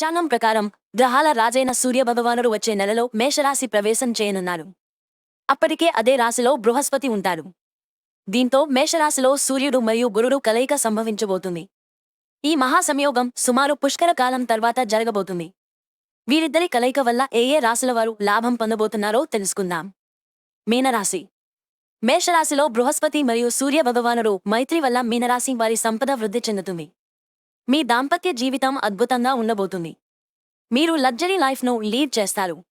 పంచాంగం ప్రకారం గ్రహాల రాజైన సూర్యభగవానుడు వచ్చే నెలలో మేషరాశి ప్రవేశం చేయనున్నారు అప్పటికే అదే రాశిలో బృహస్పతి ఉంటారు దీంతో మేషరాశిలో సూర్యుడు మరియు గురుడు కలయిక సంభవించబోతుంది. ఈ మహాసంయోగం సుమారు పుష్కర కాలం తర్వాత జరగబోతుంది. వీరిద్దరి కలయిక వల్ల ఏ ఏ రాశుల వారు లాభం పొందబోతున్నారో తెలుసుకుందాం. మీనరాశి. మేషరాశిలో బృహస్పతి మరియు సూర్య భగవానుడు మైత్రి వల్ల మీనరాశి వారి సంపద వృద్ధి చెందుతుంది. మీ దాంపత్య జీవితం అద్భుతంగా ఉండబోతుంది. మీరు లగ్జరీ లైఫ్ను లీడ్ చేస్తారు.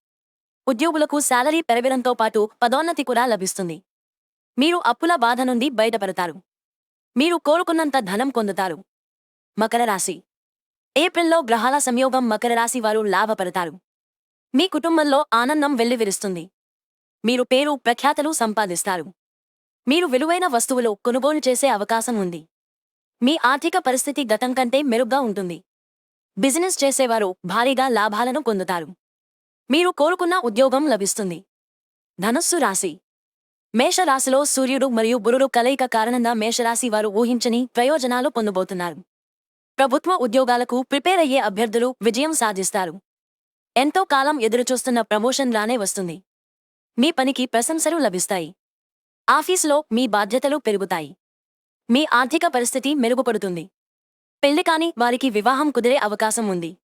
ఉద్యోగులకు శాలరీ పెరగడంతో పాటు పదోన్నతి కూడా లభిస్తుంది. మీరు అప్పుల బాధ నుండి బయటపడతారు. మీరు కోరుకున్నంత ధనం పొందుతారు. మకర రాశి. ఏప్రిల్లో గ్రహాల సంయోగం మకర రాశి వారు లాభపడతారు. మీ కుటుంబంలో ఆనందం వెల్లివిరుస్తుంది. మీరు పేరు ప్రఖ్యాతలు సంపాదిస్తారు. మీరు విలువైన వస్తువులు కొనుగోలు చేసే అవకాశం ఉంది. మీ ఆర్థిక పరిస్థితి గతం కంటే మెరుగ్గా ఉంటుంది. బిజినెస్ చేసేవారు భారీగా లాభాలను పొందుతారు. మీరు కోరుకున్న ఉద్యోగం లభిస్తుంది. ధనస్సు రాశి. మేషరాశిలో సూర్యుడు మరియు బురుడు కలయిక కారణంగా మేషరాశి వారు ఊహించని ప్రయోజనాలు పొందబోతున్నారు. ప్రభుత్వ ఉద్యోగాలకు ప్రిపేర్ అయ్యే అభ్యర్థులు విజయం సాధిస్తారు. ఎంతో కాలం ఎదురుచూస్తున్న ప్రమోషన్ రానే వస్తుంది. మీ పనికి ప్రశంసలు లభిస్తాయి. ఆఫీసులో మీ బాధ్యతలు పెరుగుతాయి. మీ ఆర్థిక పరిస్థితి మెరుగుపడుతుంది. పెళ్ళి కాని వారికి వివాహం కుదిరే అవకాశం ఉంది.